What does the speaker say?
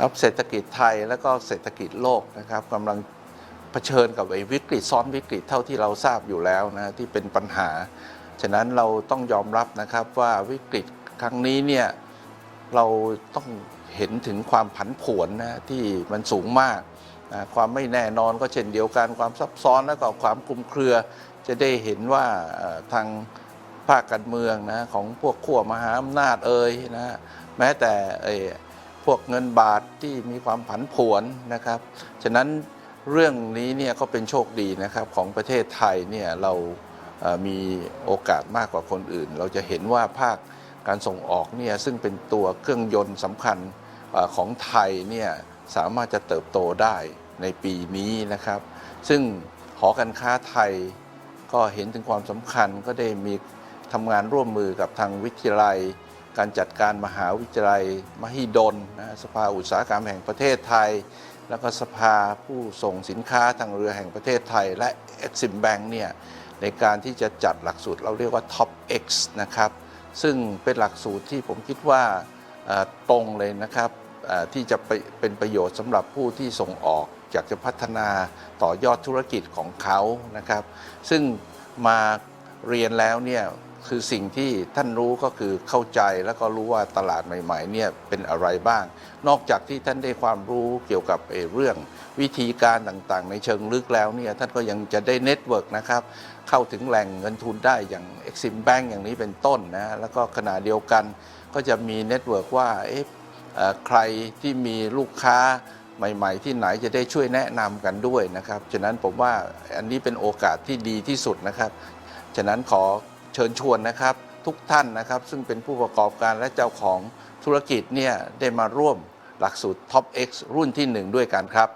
ครับเศรษฐกิจไทยแล้วก็เศรษฐกิจโลกนะครับกำลังเผชิญกับไอ้วิกฤตซ้อนวิกฤตเท่าที่เราทราบอยู่แล้วนะที่เป็นปัญหา ฉะนั้นเราต้องยอมรับนะครับว่าวิกฤตครั้งนี้เนี่ยเราต้องเห็นถึงความผันผวนนะที่มันสูงมาก ความไม่แน่นอนก็เช่นเดียวกันความซับซ้อนและก็ความคลุมเครือ จะได้เห็นว่าทางภาคการเมืองนะของพวกขั้วมหาอำนาจเอ่ยนะแม้แต่ พวกเงินบาทที่มีความผันผวนนะครับ ฉะนั้นเรื่องนี้เนี่ยก็เป็นโชคดีนะครับของประเทศไทยเนี่ยเรามีโอกาสมากกว่าคนอื่น เราจะเห็นว่าภาคการส่งออกเนี่ยซึ่งเป็นตัวเครื่องยนต์สำคัญของไทยเนี่ยสามารถจะเติบโตได้ในปีนี้นะครับ ซึ่งหอการค้าไทยก็เห็นถึงความสำคัญก็ได้มีทำงานร่วมมือกับทางวิทยาลัย การจัดการมหาวิทยาลัย มหิดลนะสภาอุตสาหกรรมแห่งประเทศไทย แล้วก็สภาผู้ส่งสินค้าทางเรือแห่งประเทศไทย และ Exim Bank เนี่ยในการที่จะจัดหลักสูตรเราเรียกว่า Top X นะครับ ซึ่งเป็นหลักสูตรที่ผมคิดว่าตรงเลยนะครับที่จะเป็นประโยชน์สำหรับผู้ที่ส่งออกอยากจะพัฒนาต่อยอดธุรกิจของเขานะครับ ซึ่งมาเรียนแล้วเนี่ย คือสิ่งที่ท่านรู้ก็คือเข้าใจแล้วก็รู้ว่าตลาดใหม่ๆเนี่ยเป็นอะไรบ้าง นอกจากที่ท่านได้ความรู้เกี่ยวกับเรื่องวิธีการต่างๆ ในเชิงลึกแล้วเนี่ยท่านก็ยังจะได้เน็ตเวิร์กนะครับเข้าถึงแหล่งเงินทุนได้อย่าง Exim Bank อย่างนี้เป็นต้นนะแล้วก็ขณะเดียวกันก็จะมีเน็ตเวิร์กว่าเอ๊ะเอ่อใครที่มีลูกค้าใหม่ ๆ ที่ไหนจะได้ช่วยแนะนำกันด้วยนะครับ ฉะนั้นผมว่าอันนี้เป็นโอกาสที่ดีที่สุดนะครับ ฉะนั้นขอ เชิญชวนนะครับทุกท่านนะครับ ซึ่งเป็นผู้ประกอบการและเจ้าของธุรกิจเนี่ยได้มาร่วมหลักสูตร Top X รุ่นที่ 1 ด้วยกันครับ